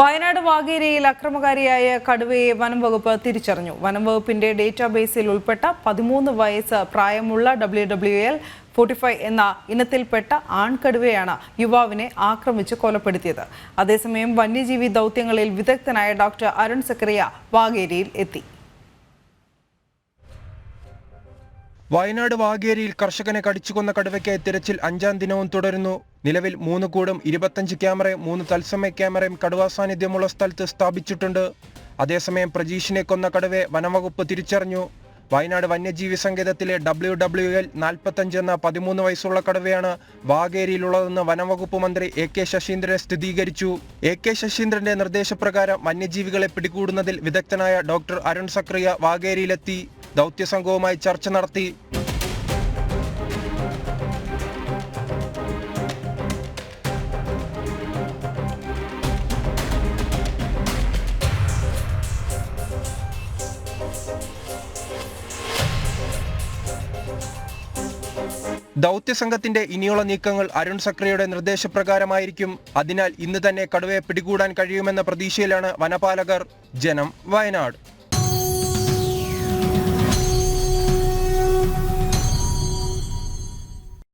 വയനാട് വാഗേരിയിൽ അക്രമകാരിയായ കടുവയെ വനം വകുപ്പ് തിരിച്ചറിഞ്ഞു. വനം വകുപ്പിന്റെ ഡേറ്റാബേസിൽ ഉൾപ്പെട്ട പതിമൂന്ന് വയസ്സ് പ്രായമുള്ള W W L forty five എന്ന ഇനത്തിൽപ്പെട്ട ആൺകടുവയാണ് യുവാവിനെ ആക്രമിച്ച് കൊലപ്പെടുത്തിയത്. അതേസമയം വന്യജീവി ദൗത്യങ്ങളിൽ വിദഗ്ധനായ ഡോക്ടർ അരുൺ സക്കറിയ വാഗേരിയിൽ എത്തി. വയനാട് വാഗേരിയിൽ കർഷകനെ കടിച്ചുകൊന്ന കടുവയ്ക്കായി തിരച്ചിൽ അഞ്ചാം ദിനവും തുടരുന്നു. നിലവിൽ മൂന്ന് കൂടും ഇരുപത്തഞ്ച് ക്യാമറയും മൂന്ന് തത്സമയ ക്യാമറയും കടുവാ സാന്നിധ്യമുള്ള സ്ഥലത്ത് സ്ഥാപിച്ചിട്ടുണ്ട്. അതേസമയം പ്രജീഷിനെ കൊന്ന കടുവെ വനംവകുപ്പ് തിരിച്ചറിഞ്ഞു. വയനാട് വന്യജീവി സങ്കേതത്തിലെ ഡബ്ല്യു ഡബ്ല്യു എൽ നാൽപ്പത്തഞ്ച് എന്ന പതിമൂന്ന് വയസ്സുള്ള കടുവയാണ് വാഗേരിയിലുള്ളതെന്ന് വനംവകുപ്പ് മന്ത്രി എ കെ ശശീന്ദ്രൻ സ്ഥിരീകരിച്ചു. എ കെ ശശീന്ദ്രന്റെ നിർദ്ദേശപ്രകാരം വന്യജീവികളെ പിടികൂടുന്നതിൽ വിദഗ്ധനായ ഡോക്ടർ അരുൺ സക്രിയ വാഗേരിയിലെത്തി. ദൗത്യസംഘവുമായി ചർച്ച നടത്തി. ദൗത്യസംഘത്തിന്റെ ഇനിയുള്ള നീക്കങ്ങൾ അരുൺ സക്രയുടെ നിർദ്ദേശപ്രകാരമായിരിക്കും. അതിനാൽ ഇന്ന് തന്നെ കടുവയെ പിടികൂടാൻ കഴിയുമെന്ന പ്രതീക്ഷയിലാണ് വനപാലകർ. ജനം വയനാട്.